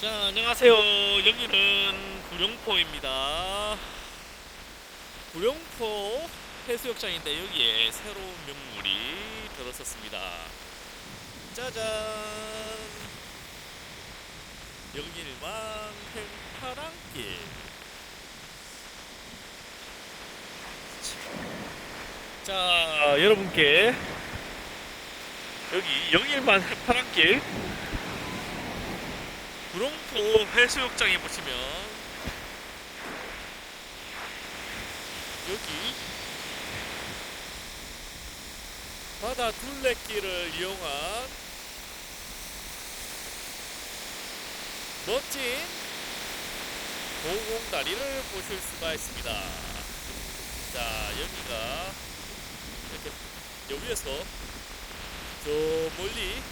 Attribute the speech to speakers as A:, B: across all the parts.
A: 자, 안녕하세요. 여기는 구룡포입니다. 구룡포 해수욕장인데 여기에 새로운 명물이 들어섰습니다. 짜잔! 영일만 팽파랑길. 자, 여러분께 여기 영일만 팽파랑길 구룡포 해수욕장에 보시면 여기 바다 둘레길을 이용한 멋진 고공다리를 보실 수가 있습니다. 자 여기가 이렇게 여기에서 저 멀리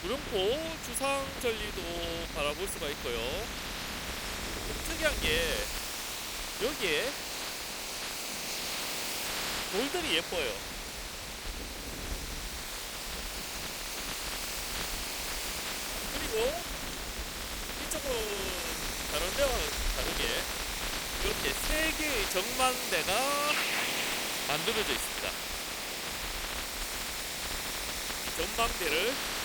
A: 구룡포 주상절리도 바라볼 수가 있고요. 좀 특이한 게 여기에 돌들이 예뻐요. 그리고 이쪽은 다른 데와는 다르게 이렇게 세 개의 정망대가 만들어져 있습니다. 이 전망대를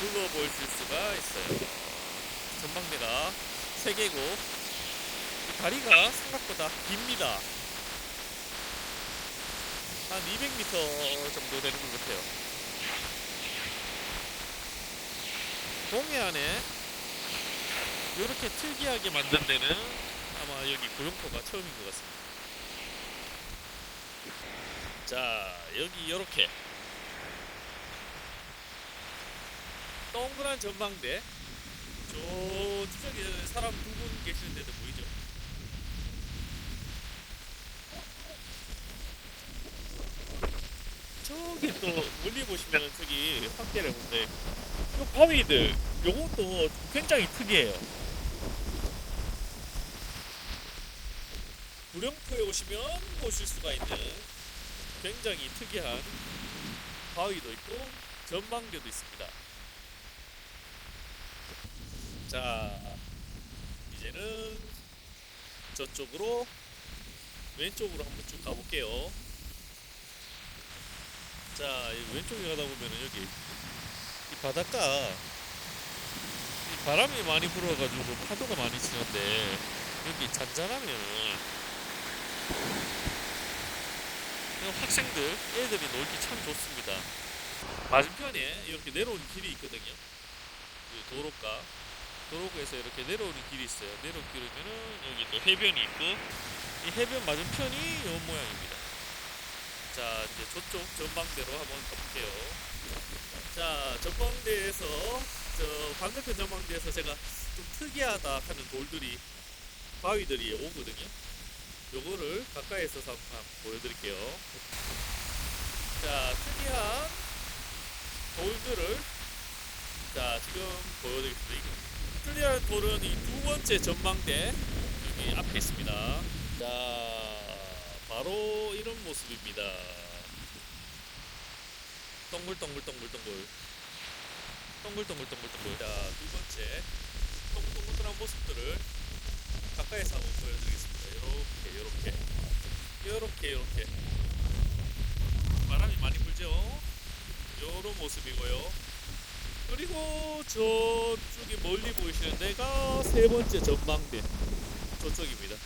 A: 둘러보실 수가 있어요. 전망대가 세 개고 이 다리가 생각보다 깁니다. 한 200m 정도 되는 것 같아요. 동해안에 이렇게 특이하게 만든 데는 아마 여기 구룡포가 처음인 것 같습니다. 자, 여기 이렇게 동그란 전망대 저 뒤쪽에 사람 두 분 계시는데도 보이죠? 저기 또 멀리 보시면 저기 확대를 보는데 이 바위들 요것도 굉장히 특이해요. 구룡포에 오시면 보실 수가 있는 굉장히 특이한 바위도 있고 전망대도 있습니다. 자, 이제는 저쪽으로 왼쪽으로 한번 쭉 가볼게요. 자, 이 왼쪽에 가다 보면은 여기 이 바닷가 이 바람이 많이 불어가지고 파도가 많이 치는데 여기 잔잔하면은 학생들 애들이 놀기 참 좋습니다. 맞은편에 이렇게 내려오는 길이 있거든요. 이 도로가 도로에서 이렇게 내려오는 길이 있어요. 내려오는 길이면은 여기 또 해변이 있고 이 해변 맞은편이 이 모양입니다. 자 이제 저쪽 전망대로 한번 가볼게요. 자 전망대에서 저 반대편 전망대에서 제가 좀 특이하다 하는 돌들이 바위들이 오거든요. 요거를 가까이서 한번 보여드릴게요. 자 특이한 돌들을 자 지금 보여드리겠습니다. 특이한 돌은 이 두 번째 전망대 여기 앞에 있습니다. 자 바로 이런 모습입니다. 동글동글동글동글 동글동글동글동글 자 두 번째 동글동글한 모습들을 가까이서 한번 보여드리겠습니다. 이렇게 이렇게 이렇게 이렇게 바람이 많이 불죠. 이런 모습이고요. 그리고 저쪽에 멀리 보이시는 데가 세 번째 전망대 저쪽입니다.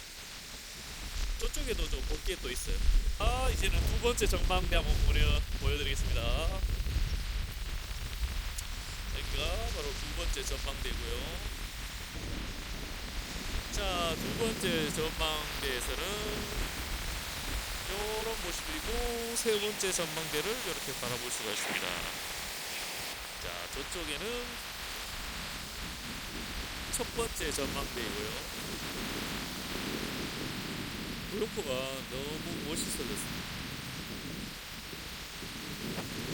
A: 저쪽에도 좀 볼게 또 있어요. 아 이제는 두 번째 전망대 한번 보여 보여드리겠습니다. 여기가 바로 두 번째 전망대고요. 자, 두 번째 전망대에서는 이런 모습이고 세 번째 전망대를 이렇게 바라볼 수가 있습니다. 자, 저쪽에는 첫 번째 전망대이고요. 구룡포가 너무 멋있어졌습니다.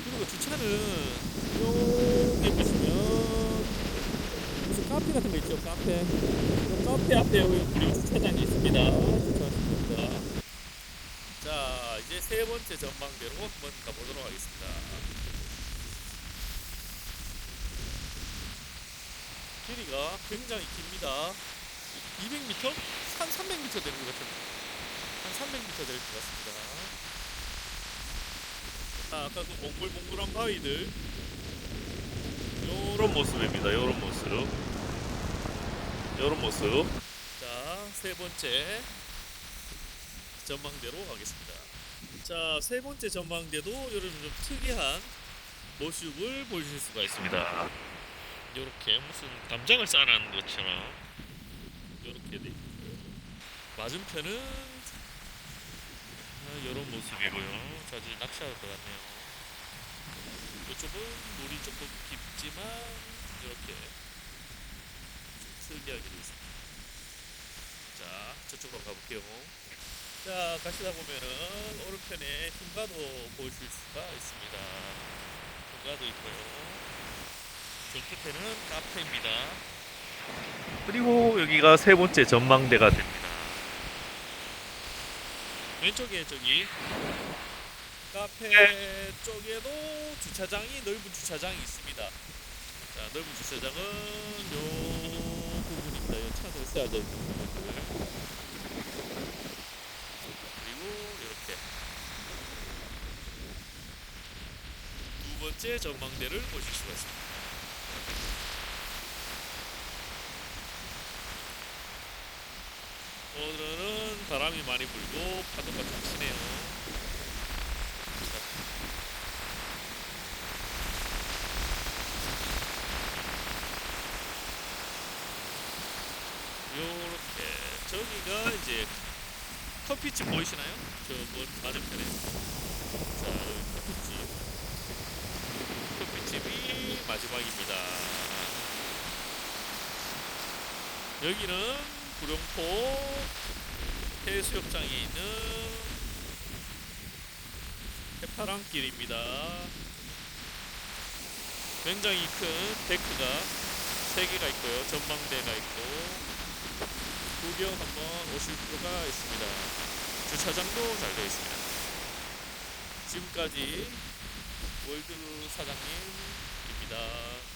A: 그리고 주차는 여기 보시면 무슨 카페 같은 거 있죠? 카페. 그 카페 앞에 여기 주차장이 있습니다. 주차하십니다. 자, 이제 세 번째 전망대로 한번 가보도록 하겠습니다. 전망대가 굉장히 깁니다. 200m? 한 300m 되는 것 같은데. 한 300m 될 것 같습니다. 아, 아까 그 몽글몽글한 바위들. 요런 모습입니다. 요런 모습. 요런 모습. 자, 세 번째 전망대로 가겠습니다. 자, 세 번째 전망대도 요런 좀 특이한 모습을 보실 수가 있습니다. 요렇게 무슨 담장을 쌓아놓은 것처럼 요렇게 돼 있고요. 맞은편은 아, 요런 모습이고요. 자, 이제 낚시할 것 같네요. 이쪽은 물이 조금 깊지만 이렇게 좀 특이하게 되어 있습니다. 자, 저쪽으로 가볼게요. 자, 가시다 보면은 오른편에 흉가도 보실 수가 있습니다. 흉가도 있고요. 저 끝에는 카페입니다. 그리고 여기가 세 번째 전망대가 됩니다. 왼쪽에 저기 카페 쪽에도 주차장이 넓은 주차장이 있습니다. 자, 넓은 주차장은 요 부분입니다. 요 차도 세워져 있는 부분들. 그리고 이렇게 두 번째 전망대를 보실 수가 있습니다. 오늘은 바람이 많이 불고 파도가 좀 치네요. 요렇게 저기가 이제 커피집 보이시나요? 저먼 맞은편에 자 여기 커피집 커피집이 마지막입니다 여기는 구룡포 해수욕장에 있는 해파랑길입니다 굉장히 큰 데크가 3개가 있고요 전망대가 있고 구경 한번 오실 필요가 있습니다. 주차장도 잘 되어 있습니다. 지금까지 월드 사장님입니다.